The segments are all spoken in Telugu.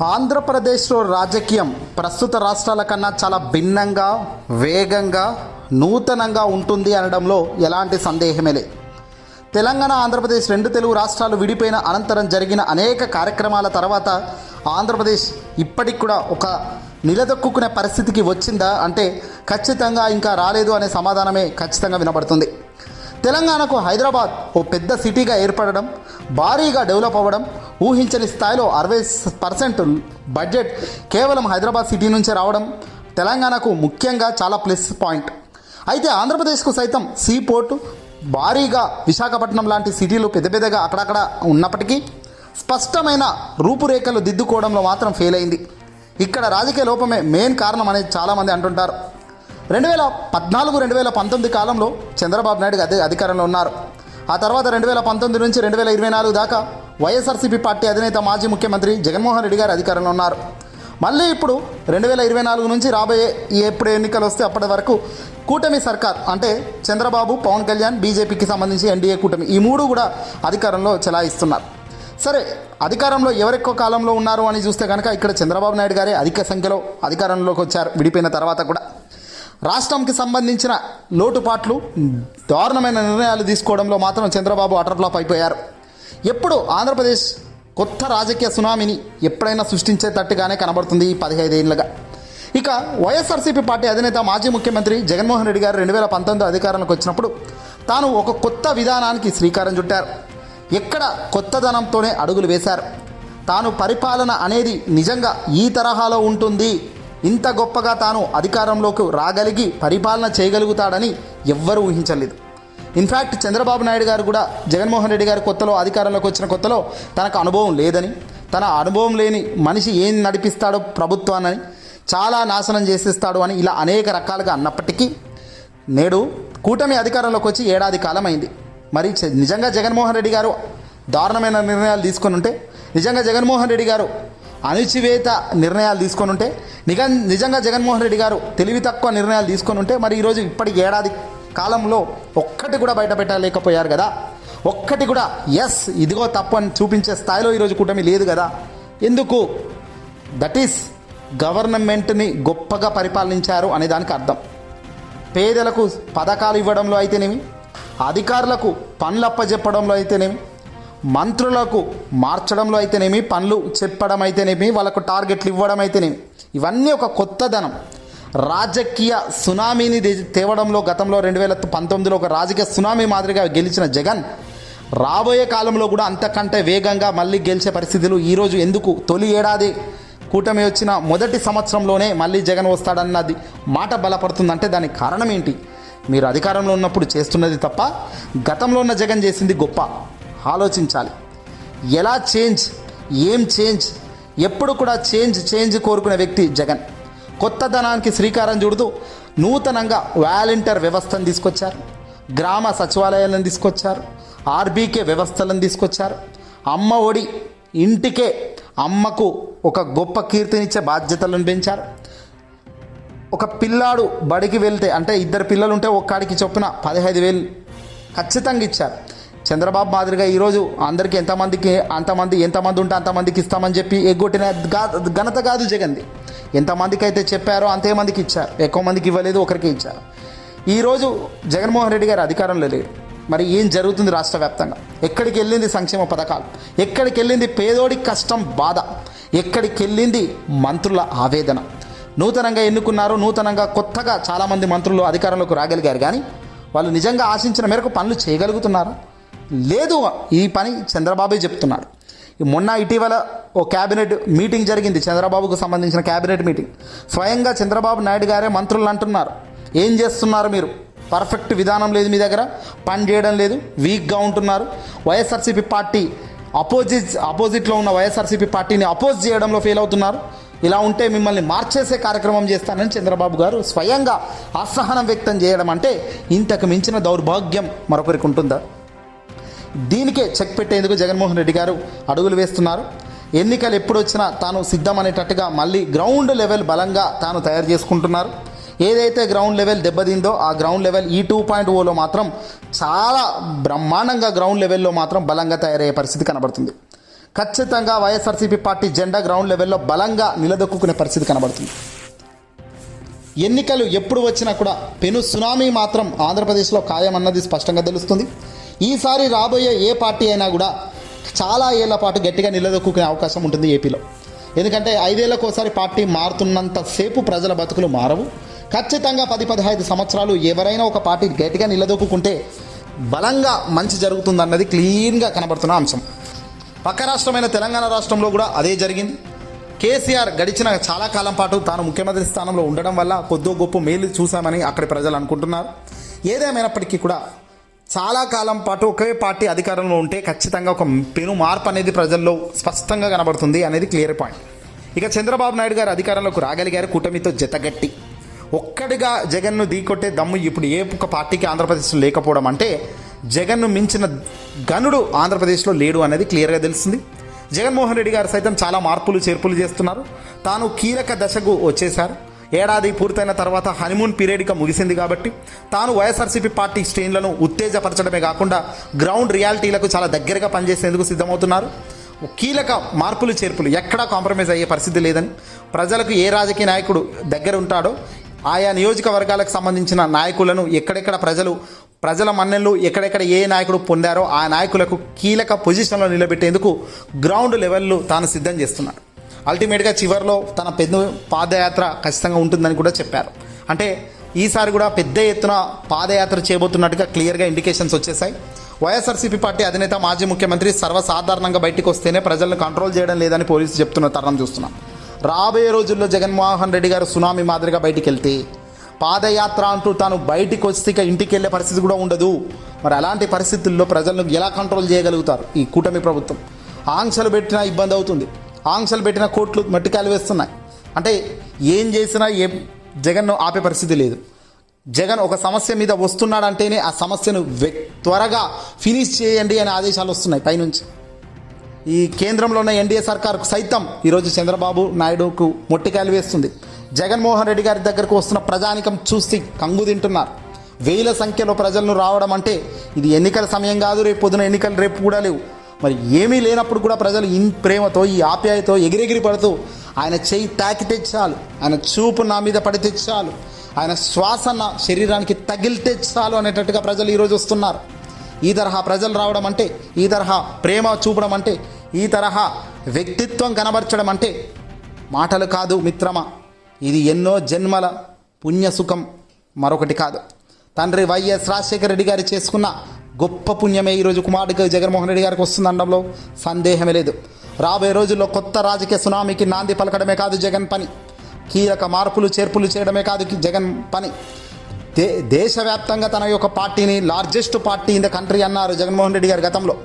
ఆంధ్రప్రదేశ్లో రాజకీయం ప్రస్తుత రాష్ట్రాల కన్నా చాలా భిన్నంగా వేగంగా నూతనంగా ఉంటుంది అనడంలో ఎలాంటి సందేహమే లేదు. తెలంగాణ ఆంధ్రప్రదేశ్ రెండు తెలుగు రాష్ట్రాలు విడిపోయిన అనంతరం జరిగిన అనేక కార్యక్రమాల తర్వాత ఆంధ్రప్రదేశ్ ఇప్పటికి కూడా ఒక నిలదొక్కునే పరిస్థితికి వచ్చిందా అంటే ఖచ్చితంగా ఇంకా రాలేదు అనే సమాధానమే ఖచ్చితంగా వినబడుతుంది. తెలంగాణకు హైదరాబాద్ ఓ పెద్ద సిటీగా ఏర్పడడం భారీగా డెవలప్ అవ్వడం ఊహించని స్థాయిలో అరవై పర్సెంట్ బడ్జెట్ కేవలం హైదరాబాద్ సిటీ నుంచే రావడం తెలంగాణకు ముఖ్యంగా చాలా ప్లస్ పాయింట్. అయితే ఆంధ్రప్రదేశ్కు సైతం సీ పోర్టు భారీగా విశాఖపట్నం లాంటి సిటీలు పెద్ద పెద్దగా అక్కడక్కడ ఉన్నప్పటికీ స్పష్టమైన రూపురేఖలు దిద్దుకోవడంలో మాత్రం ఫెయిల్ అయింది. ఇక్కడ రాజకీయ లోపమే మెయిన్ కారణం అనేది చాలామంది అంటుంటారు. రెండు వేల పద్నాలుగు రెండు వేల పంతొమ్మిది కాలంలో చంద్రబాబు నాయుడు అదే అధికారంలో ఉన్నారు. ఆ తర్వాత రెండు వేల పంతొమ్మిది నుంచి రెండు వేల ఇరవై నాలుగు దాకా వైఎస్ఆర్సీపీ పార్టీ అధినేత మాజీ ముఖ్యమంత్రి జగన్మోహన్ రెడ్డి గారు అధికారంలో ఉన్నారు. మళ్ళీ ఇప్పుడు రెండు వేల ఇరవై నాలుగు నుంచి రాబోయే ఈ ఎప్పుడు ఎన్నికలు వస్తే అప్పటి వరకు కూటమి సర్కార్ అంటే చంద్రబాబు పవన్ కళ్యాణ్ బీజేపీకి సంబంధించి ఎన్డీఏ కూటమి ఈ మూడు కూడా అధికారంలో చెలాయిస్తున్నారు. సరే అధికారంలో ఎవరెక్కువ కాలంలో ఉన్నారు అని చూస్తే కనుక ఇక్కడ చంద్రబాబు నాయుడు గారే అధిక సంఖ్యలో అధికారంలోకి వచ్చారు విడిపోయిన తర్వాత కూడా. రాష్ట్రంకి సంబంధించిన లోటుపాట్లు దారుణమైన నిర్ణయాలు తీసుకోవడంలో మాత్రం చంద్రబాబు అటర్ఫ్లాప్ అయిపోయారు. ఎప్పుడు ఆంధ్రప్రదేశ్ కొత్త రాజకీయ సునామీని ఎప్పుడైనా సృష్టించేటట్టుగానే కనబడుతుంది ఈ పదిహైదేళ్ళుగా ఇక వైఎస్ఆర్సీపీ పార్టీ అధినేత మాజీ ముఖ్యమంత్రి జగన్మోహన్ రెడ్డి గారు రెండు వేల పంతొమ్మిది అధికారంలోకి వచ్చినప్పుడు తాను ఒక కొత్త విధానానికి శ్రీకారం చుట్టారు. ఎక్కడ కొత్తదనంతోనే అడుగులు వేశారు. తాను పరిపాలన అనేది నిజంగా ఈ తరహాలో ఉంటుంది. ఇంత గొప్పగా తాను అధికారంలోకి రాగలిగి పరిపాలన చేయగలుగుతాడని ఎవ్వరూ ఊహించలేదు. ఇన్ఫ్యాక్ట్ చంద్రబాబు నాయుడు గారు కూడా జగన్మోహన్ రెడ్డి గారు కొత్తలో అధికారంలోకి వచ్చిన కొత్తలో తనకు అనుభవం లేదని తన అనుభవం లేని మనిషి ఏం నడిపిస్తాడో ప్రభుత్వాన్ని చాలా నాశనం చేసేస్తాడు అని ఇలా అనేక రకాలుగా అన్నప్పటికీ నేడు కూటమి అధికారంలోకి వచ్చి ఏడాది కాలం అయింది మరి చ- నిజంగా జగన్మోహన్ రెడ్డి గారు దారుణమైన నిర్ణయాలు తీసుకొని ఉంటే నిజంగా జగన్మోహన్ రెడ్డి గారు అణిచివేత నిర్ణయాలు తీసుకొని ఉంటే నిజంగా జగన్మోహన్ రెడ్డి గారు తెలివి తక్కువ నిర్ణయాలు తీసుకొని ఉంటే మరి ఈరోజు ఇప్పటికి ఏడాది కాలంలో ఒక్కటి కూడా బయట పెట్టలేకపోయారు కదా. ఒక్కటి కూడా ఎస్ ఇదిగో తప్పు అని చూపించే స్థాయిలో ఈరోజు కూటమి లేదు కదా. ఎందుకు? దట్ ఈస్ గవర్నమెంట్ని గొప్పగా పరిపాలించారు అనే దానికి అర్థం. పేదలకు పథకాలు ఇవ్వడంలో అయితేనేమి అధికారులకు పనులు అప్పజెప్పడంలో అయితేనేమి మంత్రులకు మార్చడంలో అయితేనేమి పనులు చెప్పడం అయితేనేమి వాళ్ళకు టార్గెట్లు ఇవ్వడం అయితేనేమి. ఇవన్నీ ఒక కొత్త ధనం. రాజకీయ సునామీని తేవడంలో గతంలో రెండు వేల పంతొమ్మిదిలో ఒక రాజకీయ సునామీ మాదిరిగా గెలిచిన జగన్ రాబోయే కాలంలో కూడా అంతకంటే వేగంగా మళ్ళీ గెలిచే పరిస్థితులు ఈరోజు ఎందుకు తొలి ఏడాది కూటమి వచ్చిన మొదటి సంవత్సరంలోనే మళ్ళీ జగన్ వస్తాడన్నది మాట బలపడుతుందంటే దానికి కారణం ఏంటి? మీరు అధికారంలో ఉన్నప్పుడు చేస్తున్నది తప్ప గతంలో ఉన్న జగన్ చేసింది గొప్ప. ఆలోచించాలి. ఎలా చేంజ్ ఏం చేంజ్ ఎప్పుడు కూడా చేంజ్ చేంజ్ కోరుకునే వ్యక్తి జగన్. కొత్తదనానికి శ్రీకారం చుడుతూ నూతనంగా వాలంటీర్ వ్యవస్థను తీసుకొచ్చారు. గ్రామ సచివాలయాలను తీసుకొచ్చారు. ఆర్బీకే వ్యవస్థలను తీసుకొచ్చారు. అమ్మ ఒడి ఇంటికే అమ్మకు ఒక గొప్ప కీర్తినిచ్చే బాధ్యతలను పెంచారు. ఒక పిల్లాడు బడికి వెళ్తే అంటే ఇద్దరు పిల్లలు ఉంటే ఒక్కడికి చొప్పున పదిహేను వేలు ఖచ్చితంగా ఇచ్చారు. చంద్రబాబు మాదిరిగా ఈరోజు అందరికీ ఎంతమందికి అంతమంది ఎంతమంది ఉంటే అంతమందికి ఇస్తామని చెప్పి ఎగ్గొట్టిన ఘనత కాదు జగన్ది. ఎంతమందికి అయితే చెప్పారో అంతే మందికి ఇచ్చారు. ఎక్కువ మందికి ఇవ్వలేదు ఒకరికి ఇచ్చారు. ఈరోజు జగన్మోహన్ రెడ్డి గారు అధికారంలో లేరు. మరి ఏం జరుగుతుంది రాష్ట్ర వ్యాప్తంగా? ఎక్కడికి వెళ్ళింది సంక్షేమ పథకాలు? ఎక్కడికి వెళ్ళింది పేదోడి కష్టం బాధ? ఎక్కడికి వెళ్ళింది మంత్రుల ఆవేదన? నూతనంగా ఎన్నుకున్నారు నూతనంగా కొత్తగా చాలామంది మంత్రులు అధికారంలోకి రాగలిగారు. కానీ వాళ్ళు నిజంగా ఆశించిన మేరకు పనులు చేయగలుగుతున్నారా? లేదు ఈ పని చంద్రబాబే చెప్తున్నాడు. మొన్న ఇటీవల ఓ క్యాబినెట్ మీటింగ్ జరిగింది చంద్రబాబుకు సంబంధించిన క్యాబినెట్ మీటింగ్. స్వయంగా చంద్రబాబు నాయుడు గారే మంత్రులు అంటున్నారు. ఏం చేస్తున్నారు మీరు? పర్ఫెక్ట్ విధానం లేదు మీ దగ్గర పని చేయడం లేదు వీక్గా ఉంటున్నారు. వైఎస్ఆర్సీపీ పార్టీ అపోజిట్ అపోజిట్లో ఉన్న వైఎస్ఆర్సీపీ పార్టీని అపోజ్ చేయడంలో ఫెయిల్ అవుతున్నారు. ఇలా ఉంటే మిమ్మల్ని మార్చేసే కార్యక్రమం చేస్తానని చంద్రబాబు గారు స్వయంగా అసహనం వ్యక్తం చేయడం అంటే ఇంతకు మించిన దౌర్భాగ్యం మరొకరికి ఉంటుందా? దీనికే చెక్ పెట్టేందుకు జగన్మోహన్ రెడ్డి గారు అడుగులు వేస్తున్నారు. ఎన్నికలు ఎప్పుడు వచ్చినా తాను సిద్ధమనేటట్టుగా మళ్ళీ గ్రౌండ్ లెవెల్ బలంగా తాను తయారు చేసుకుంటున్నారు. ఏదైతే గ్రౌండ్ లెవెల్ దెబ్బతిందో ఆ గ్రౌండ్ లెవెల్ ఈ టూ పాయింట్ ఓలో మాత్రం చాలా బ్రహ్మాండంగా గ్రౌండ్ లెవెల్లో మాత్రం బలంగా తయారయ్యే పరిస్థితి కనబడుతుంది. ఖచ్చితంగా వైఎస్ఆర్సీపీ పార్టీ జెండా గ్రౌండ్ లెవెల్లో బలంగా నిలదొక్కునే పరిస్థితి కనబడుతుంది. ఎన్నికలు ఎప్పుడు వచ్చినా కూడా పెను సునామీ మాత్రం ఆంధ్రప్రదేశ్లో ఖాయమన్నది స్పష్టంగా తెలుస్తుంది. ఈసారి రాబోయే ఏ పార్టీ అయినా కూడా చాలా ఏళ్ళ పాటు గట్టిగా నిలదొక్కునే అవకాశం ఉంటుంది ఏపీలో. ఎందుకంటే ఐదేళ్ళకు ఒకసారి పార్టీ మారుతున్నంతసేపు ప్రజల బతుకులు మారవు. ఖచ్చితంగా పది పదహైదు సంవత్సరాలు ఎవరైనా ఒక పార్టీ గట్టిగా నిలదొక్కుంటే బలంగా మంచి జరుగుతుందన్నది క్లీన్గా కనబడుతున్న అంశం. పక్క రాష్ట్రమైన తెలంగాణ రాష్ట్రంలో కూడా అదే జరిగింది. కేసీఆర్ గడిచిన చాలా కాలం పాటు తాను ముఖ్యమంత్రి స్థానంలో ఉండడం వల్ల కొద్దో గొప్ప మేలు చూశామని అక్కడి ప్రజలు అనుకుంటున్నారు. ఏదేమైనప్పటికీ కూడా చాలా కాలం పాటు ఒకే పార్టీ అధికారంలో ఉంటే ఖచ్చితంగా ఒక పెను మార్పు అనేది ప్రజల్లో స్పష్టంగా కనబడుతుంది అనేది క్లియర్ పాయింట్. ఇక చంద్రబాబు నాయుడు గారు అధికారంలోకి రాగలిగారు కూటమితో జతగట్టి. ఒక్కడిగా జగన్ను ఢీకొట్టే దమ్ము ఇప్పుడు ఏ ఒక్క పార్టీకి ఆంధ్రప్రదేశ్లో లేకపోవడం అంటే జగన్ను మించిన గనుడు ఆంధ్రప్రదేశ్లో లేడు అనేది క్లియర్గా తెలుస్తుంది. జగన్మోహన్ రెడ్డి గారు సైతం చాలా మార్పులు చేర్పులు చేస్తున్నారు. తాను కీలక దశకు వచ్చేశారు. ఏడాది పూర్తయిన తర్వాత హనీమూన్ పీరియడ్ ఇక ముగిసింది కాబట్టి తాను వైఎస్ఆర్సీపీ పార్టీ శ్రేణులను ఉత్తేజపరచడమే కాకుండా గ్రౌండ్ రియాలిటీలకు చాలా దగ్గరగా పనిచేసేందుకు సిద్ధమవుతున్నారు. కీలక మార్పులు చేర్పులు ఎక్కడా కాంప్రమైజ్ అయ్యే పరిస్థితి లేదని ప్రజలకు ఏ రాజకీయ నాయకుడు దగ్గర ఉంటాడో ఆయా నియోజకవర్గాలకు సంబంధించిన నాయకులను ఎక్కడెక్కడ ప్రజలు ప్రజల మన్నెలు ఎక్కడెక్కడ ఏ నాయకుడు పొందారో ఆ నాయకులకు కీలక పొజిషన్లో నిలబెట్టేందుకు గ్రౌండ్ లెవెల్లో తాను సిద్ధం చేస్తున్నాడు అల్టిమేట్గా చివరిలో తన పెద్ద పాదయాత్ర ఖచ్చితంగా ఉంటుందని కూడా చెప్పారు. అంటే ఈసారి కూడా పెద్ద ఎత్తున పాదయాత్ర చేయబోతున్నట్టుగా క్లియర్గా ఇండికేషన్స్ వచ్చేసాయి. వైఎస్ఆర్సీపీ పార్టీ అధినేత మాజీ ముఖ్యమంత్రి సర్వసాధారణంగా బయటికి వస్తేనే ప్రజలను కంట్రోల్ చేయడం లేదని పోలీసులు చెప్తున్న తరుణం చూస్తున్నాం. రాబోయే రోజుల్లో జగన్మోహన్ రెడ్డి గారు సునామీ మాదిరిగా బయటికి వెళ్తే పాదయాత్ర అంటూ తాను బయటికి వస్తే ఇక ఇంటికి వెళ్ళే పరిస్థితి కూడా ఉండదు. మరి అలాంటి పరిస్థితుల్లో ప్రజలను ఎలా కంట్రోల్ చేయగలుగుతారు ఈ కూటమి ప్రభుత్వం? ఆంక్షలు పెట్టినా ఇబ్బంది అవుతుంది. ఆంక్షలు పెట్టిన కోట్లు మట్టికాయలు వేస్తున్నాయి. అంటే ఏం చేసినా ఏం జగన్ను ఆపే పరిస్థితి లేదు. జగన్ ఒక సమస్య మీద వస్తున్నాడంటేనే ఆ సమస్యను త్వరగా ఫినిష్ చేయండి అనే ఆదేశాలు వస్తున్నాయి పైనుంచి. ఈ కేంద్రంలో ఉన్న ఎన్డీఏ సర్కార్కు సైతం ఈరోజు చంద్రబాబు నాయుడుకు మొట్టికాయలు వేస్తుంది. జగన్మోహన్ రెడ్డి గారి దగ్గరకు వస్తున్న ప్రజానికం చూసి కంగు తింటున్నారు. వేల సంఖ్యలో ప్రజలను రావడం అంటే ఇది ఎన్నికల సమయం కాదు రేపు పొద్దున ఎన్నికలు రేపు కూడా లేవు. మరి ఏమీ లేనప్పుడు కూడా ప్రజలు ఇన్ ప్రేమతో ఈ ఆప్యాయతో ఎగిరెగిరి పడుతూ ఆయన చేయి తాకితే చాలు. ఆయన చూపు నా మీద పడితే చాలు. ఆయన శ్వాస నా శరీరానికి తగిలితే చాలు అనేటట్టుగా ప్రజలు ఈరోజు వస్తున్నారు. ఈ తరహా ప్రజలు రావడం అంటే ఈ తరహా ప్రేమ చూపడం అంటే ఈ తరహా వ్యక్తిత్వం కనబరచడం అంటే మాటలు కాదు మిత్రమా. ఇది ఎన్నో జన్మల పుణ్యసుఖం మరొకటి కాదు. తండ్రి వైఎస్ రాజశేఖర రెడ్డి గారు చేసుకున్న గొప్ప పుణ్యమే ఈరోజు కుమారుడికి జగన్మోహన్ రెడ్డి గారికి వస్తుందనడంలో సందేహమే లేదు. రాబోయే రోజుల్లో కొత్త రాజకీయ సునామీకి నాంది పలకడమే కాదు జగన్ పని. కీలక మార్పులు చేర్పులు చేయడమే కాదు జగన్ పని. దే దేశవ్యాప్తంగా తన యొక్క పార్టీని largest party in the country అన్నారు జగన్మోహన్ రెడ్డి గారు గతంలో.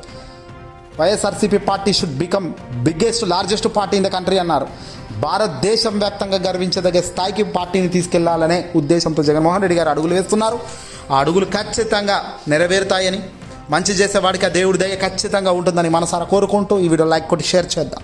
YSRCP party should become biggest largest party in the country అన్నారు. భారతదేశం వ్యాప్తంగా గర్వించదగే స్థాయికి పార్టీని తీసుకెళ్ళాలనే ఉద్దేశంతో జగన్మోహన్ రెడ్డి గారు అడుగులు వేస్తున్నారు. ఆ అడుగులు ఖచ్చితంగా నెరవేరుతాయని. మంచి చేసేవాడికి ఆ దేవుడి దయ ఖచ్చితంగా ఉంటుందని మనసారా కోరుకుంటూ ఈ వీడియో లైక్ కొట్టి షేర్ చేద్దాం.